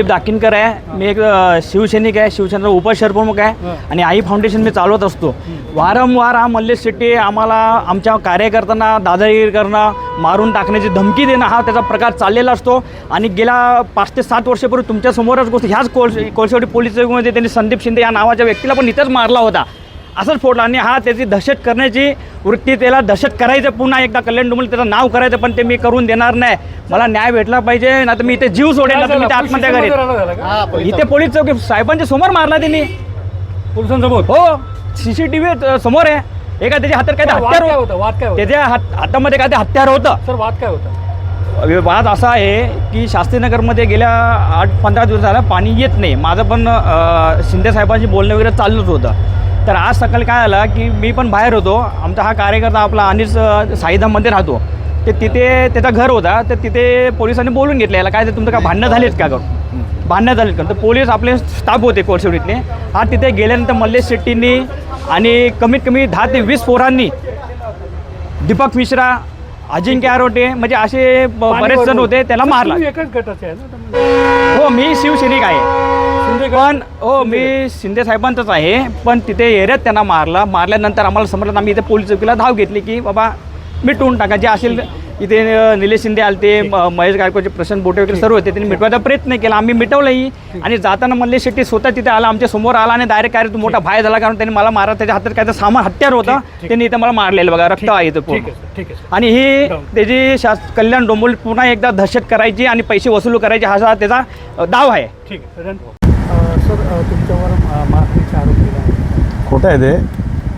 दिलीप दाकिनकर आहे मी एक शिवसैनिक आहे शिवसेनेचा उपशहरप्रमुख आहे आणि आई फाउंडेशन मी चालवत असतो। वारंवार हा मल्लेश शेट्टी आम्हाला आमच्या कार्यकर्त्यांना दादागिरी करणं मारून टाकण्याची धमकी देणं हा त्याचा प्रकार चाललेला असतो. आणि गेल्या पाच ते सात वर्षापूर्वी तुमच्या समोरच गोष्ट ह्याच कोळस कोळशेवाडी पोलीस त्यांनी संदीप शिंदे या नावाच्या व्यक्तीला पण इथंच मारला होता. असंच फोडला. आणि हा त्याची दहशत करण्याची वृत्ती त्याला दहशत करायचं पुन्हा एकदा कल्याण डोंबल त्याचं नाव करायचं पण ते मी करून देणार नाही. मला न्याय भेटला पाहिजे ना तर मी इथे जीव सोडेल ना तर मी ते आत्महत्या करेन इथे पोलीस चौकी साहेबांच्या समोर मारला त्यांनी पोलिसांसमोर? हो सीसीटीव्ही समोर आहे. एका त्याच्या हातात काय हत्यार होतं. होता? वाद काय होता? त्याच्या हात हातामध्ये काय ते हत्यार होतं. सर वाद काय होता? वाद असा आहे की शास्त्रीनगरमध्ये गेल्या आठ पंधरा दिवस झाला पाणी येत नाही. माझं पण शिंदे साहेबांशी बोलणं वगैरे चालूच होतं. तर आज सकाळी काय आलं की मी पण बाहेर होतो. आमचा हा कार्यकर्ता आपला अनिस साईधाममध्ये राहतो. ते तिथे त्याचं घर होता. तर तिथे पोलिसांनी बोलून घेतलं. याला काय ते तुमचं काय भांडणं झालेत का? करून भांडणं झालेत का? तर पोलीस आपले स्टाफ होते कोळशेवडीतले हा तिथे गेल्यानंतर मल्लेश शेट्टींनी आणि कमीत कमी दहा ते वीस पोरांनी दीपक मिश्रा अजिंक्य आरोटे म्हणजे असे बरेच जण होते त्याला मारला. एकच गटाचे. हो मी शिवसैनिक आहे. पण हो मी शिंदे साहेबांचंच आहे पण तिथे एरियात त्यांना मारला. मारल्यानंतर आम्हाला समजलं आम्ही इथे पोलीस चौकीला धाव घेतली की बाबा मिटवून टाका. जे असेल इथे निलेश शिंदे आलते म- महेश गायकवाडचे प्रशांत बोटे वगैरे सर्व होते त्यांनी मिटवायचा प्रयत्न केला. आम्ही मिटवलंही आणि जाताना मल्लेश शेट्टी स्वतः तिथे आला आमच्यासमोर आला आणि डायरेक्ट काय तू मोठा भाय झाला कारण त्यांनी मला मारा त्याच्या हातात काय सामान हत्यार होतं. त्यांनी इथं मला मारलेलं बघा रक्त आहे सर. आणि ही. त्याची शास कल्याण डोंबोली पुन्हा एकदा दहशत करायची आणि पैसे वसूल करायचे हा असा त्याचा ठीक आहे सर तुमच्यावर मारहाणीचा आरोप केला आहे खोटं आहे ते.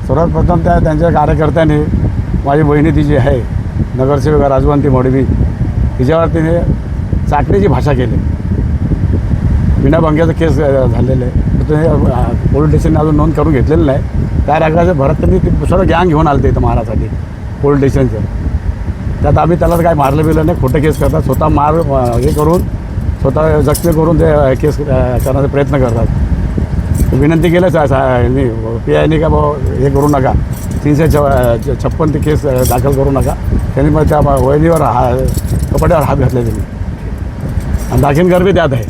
सर्वात प्रथम त्या त्यांच्या कार्यकर्त्याने माझी बहिणी ती जी आहे नगरसेविका राजवंती मोडवी तिच्यावर तिने चाटणीची भाषा केली. विनाभंग्याचं केस झालेलं. आहे तुम्ही पोलीस स्टेशनने अजून नोंद करून घेतलेलं नाही. त्या रागाचं भरत त्यांनी ते सर्व गँग घेऊन आलं ते इथं मारासाठी पोलीस स्टेशनचं. त्यात आम्ही त्याला काय मारलं बिलं नाही खोटं केस करतात. स्वतः मार हे करून स्वतः जखमी करून ते केस करण्याचा प्रयत्न करतात. विनंती केलं सा पी आयने का भाऊ हे करू नका. तीनशे छ छप्पन ते केस दाखल करू नका. त्यांनी मग त्या वहिनीवर हा कपड्यावर हात घातले त्यांनी. आणि दाखिनकर बी त्यात आहे.